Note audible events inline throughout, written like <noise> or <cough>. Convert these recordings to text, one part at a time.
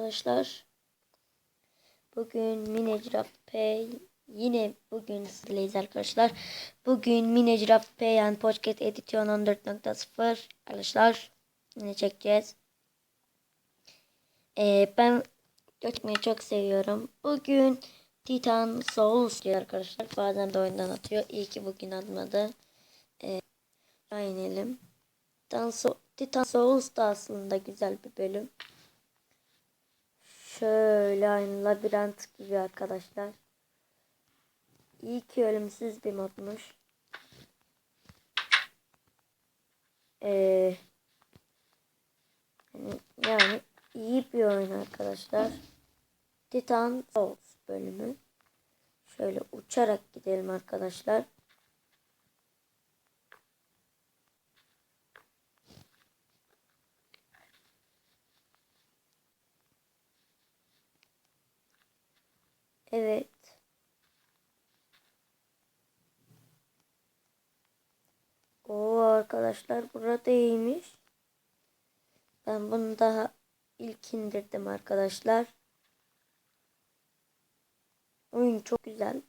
arkadaşlar. Bugün Minecraft Pay yine bugün sizlerleyiz arkadaşlar. Bugün Minecraft Pay and Pocket Edition 14.0 arkadaşlar. Yine çekeceğiz. Ee, ben çekmeyi çok seviyorum. Bugün Titan Souls diyor arkadaşlar. Bazen de oyundan atıyor. İyi ki bugün atmadı. Ee, inelim. Titan, so Titan Souls da aslında güzel bir bölüm. Şöyle aynı labirent gibi arkadaşlar. İyi ki ölümsüz bir modmuş. Ee, yani, yani iyi bir oyun arkadaşlar. Titan Souls bölümü. Şöyle uçarak gidelim arkadaşlar. Evet. Oo arkadaşlar burada. Ben bunu daha ilk indirdim arkadaşlar. Oyun çok güzel.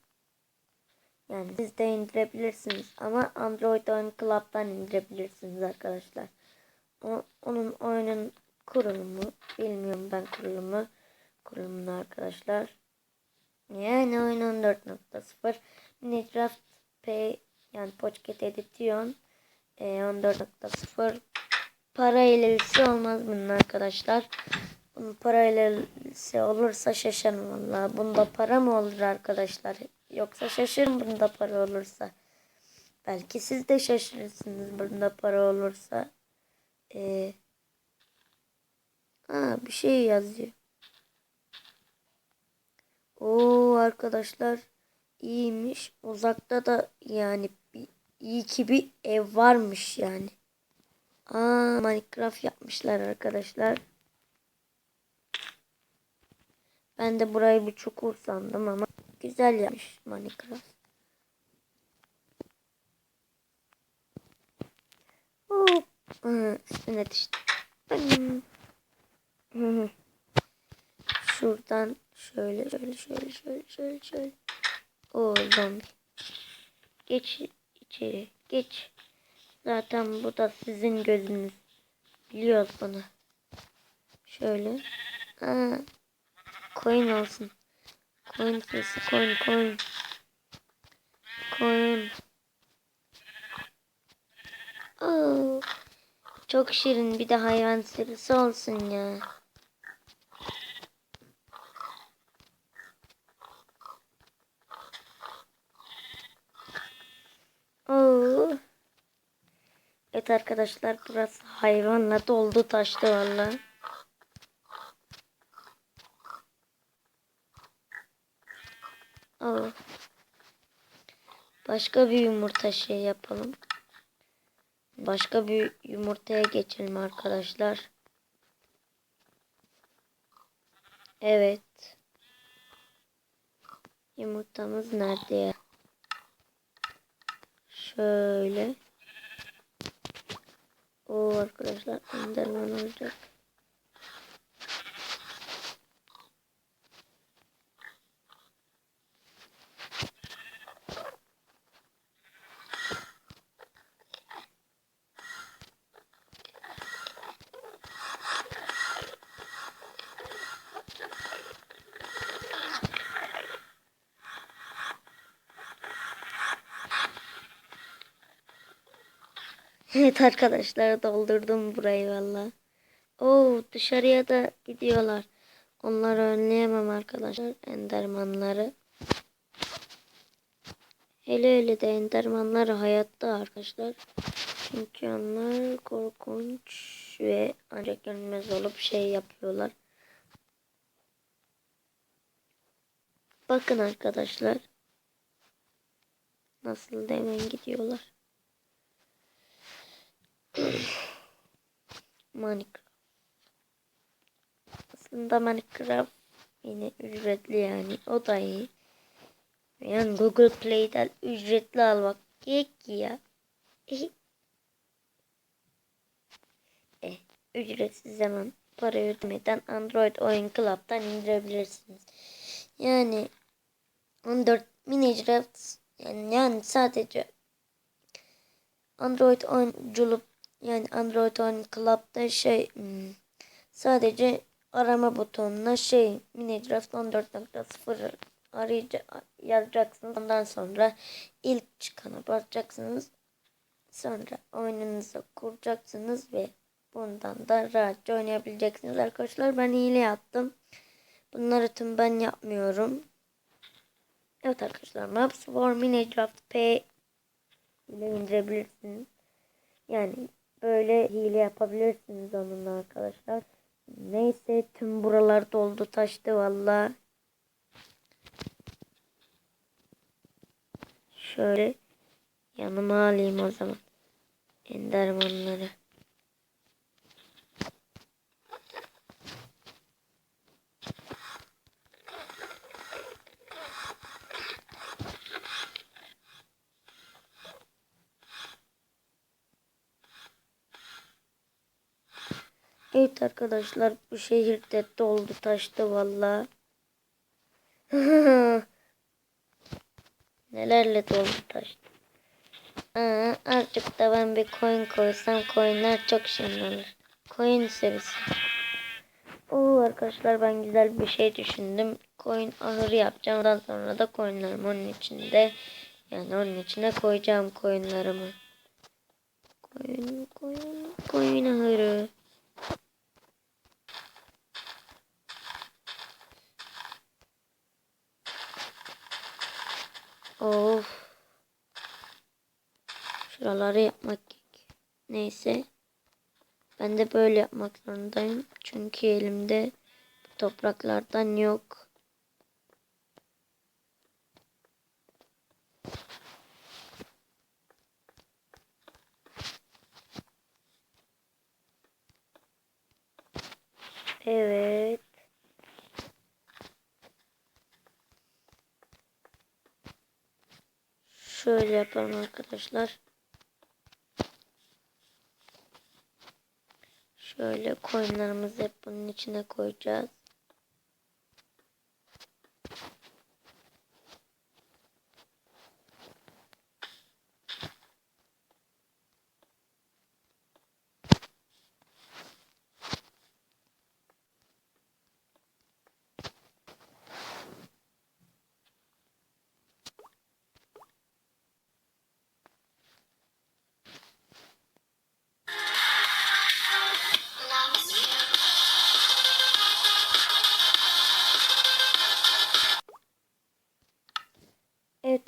Yani siz de indirebilirsiniz ama Android Oyun Club'dan indirebilirsiniz arkadaşlar. O, onun oyunun kurulumu bilmiyorum ben kurulumu kurulumunu arkadaşlar. Yani oyun 14.0 Minecraft P yani Pocket Edition e, 14.0 para ilerisi olmaz bunun arkadaşlar. Bunun para ilerisi olursa şaşarım valla. Bunda para mı olur arkadaşlar? Yoksa şaşırın bunda para olursa. Belki siz de şaşırırsınız bunda para olursa. Ee, ha, bir şey yazıyor. Oo arkadaşlar iyiymiş. Uzakta da yani bir, iyi ki bir ev varmış yani. Aa Minecraft yapmışlar arkadaşlar. Ben de burayı bir çukur sandım ama güzel yapmış Minecraft. Hop. Hı, üstüne Şuradan şöyle şöyle şöyle şöyle şöyle şöyle. O zombi. Geç içeri. Geç. Zaten bu da sizin gözünüz. Biliyoruz bunu. Şöyle. Aa, coin olsun. Coin sesi. Coin coin. Coin. Oo, çok şirin bir de hayvan serisi olsun ya. Evet arkadaşlar burası hayvanla doldu taştı valla. Başka bir yumurta şey yapalım. Başka bir yumurtaya geçelim arkadaşlar. Evet. Yumurtamız nerede ya? Şöyle. O arkadaşlar enderman olacak. <laughs> Evet arkadaşlar doldurdum burayı valla. Oo dışarıya da gidiyorlar. Onları önleyemem arkadaşlar. Endermanları. Hele hele de endermanlar hayatta arkadaşlar. Çünkü onlar korkunç ve ancak görünmez olup şey yapıyorlar. Bakın arkadaşlar. Nasıl da hemen gidiyorlar. Minecraft. Aslında Minecraft yine ücretli yani. O da iyi. Yani Google Play'den ücretli almak gerek ya. <laughs> eh, ücretsiz hemen parayı ödemeden Android Oyun Club'dan indirebilirsiniz. Yani 14 Minecraft yani, yani sadece Android oyunculuk yani Android Oyun Club'da şey hmm, sadece arama butonuna şey Minecraft 14.0 arayacak yazacaksınız. Ondan sonra ilk çıkana basacaksınız. Sonra oyununuzu kuracaksınız ve bundan da rahatça oynayabileceksiniz arkadaşlar. Ben hile yaptım. Bunları tüm ben yapmıyorum. Evet arkadaşlar Maps for Minecraft P ile indirebilirsiniz. Yani böyle hile yapabilirsiniz onunla arkadaşlar. Neyse tüm buralar doldu taştı valla. Şöyle yanıma alayım o zaman. Endermanları. Evet arkadaşlar bu şehirde doldu taştı valla. <laughs> Nelerle doldu taştı. Aa, azıcık da ben bir coin koysam coinler çok şenlenir. Coin serisi. Oo arkadaşlar ben güzel bir şey düşündüm. Coin ahırı yapacağım. Ondan sonra da coinlerim onun içinde. Yani onun içine koyacağım coinlerimi. Coin, coin, coin ahırı. Şuraları yapmak gerek. Neyse. Ben de böyle yapmak zorundayım. Çünkü elimde topraklardan yok. Evet. Şöyle yapalım arkadaşlar. Şöyle koyunlarımızı hep bunun içine koyacağız.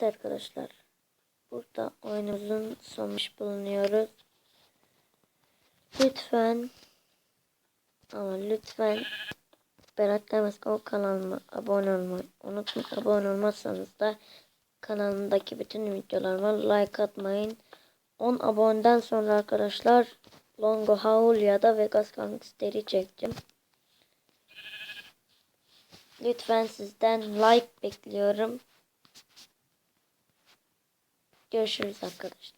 Evet arkadaşlar. Burada oyunumuzun sonmuş bulunuyoruz. Lütfen ama lütfen Berat Demez kanalıma abone olmayı unutmayın. Abone olmazsanız da kanalımdaki bütün videolarıma like atmayın. 10 aboneden sonra arkadaşlar Longo Howl ya da Vegas Gangster'i çekeceğim. Lütfen sizden like bekliyorum. Görüşürüz arkadaşlar.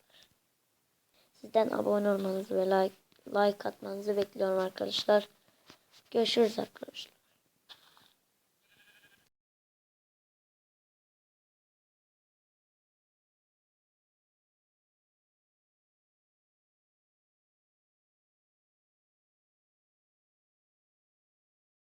Sizden abone olmanızı ve like, like atmanızı bekliyorum arkadaşlar. Görüşürüz arkadaşlar.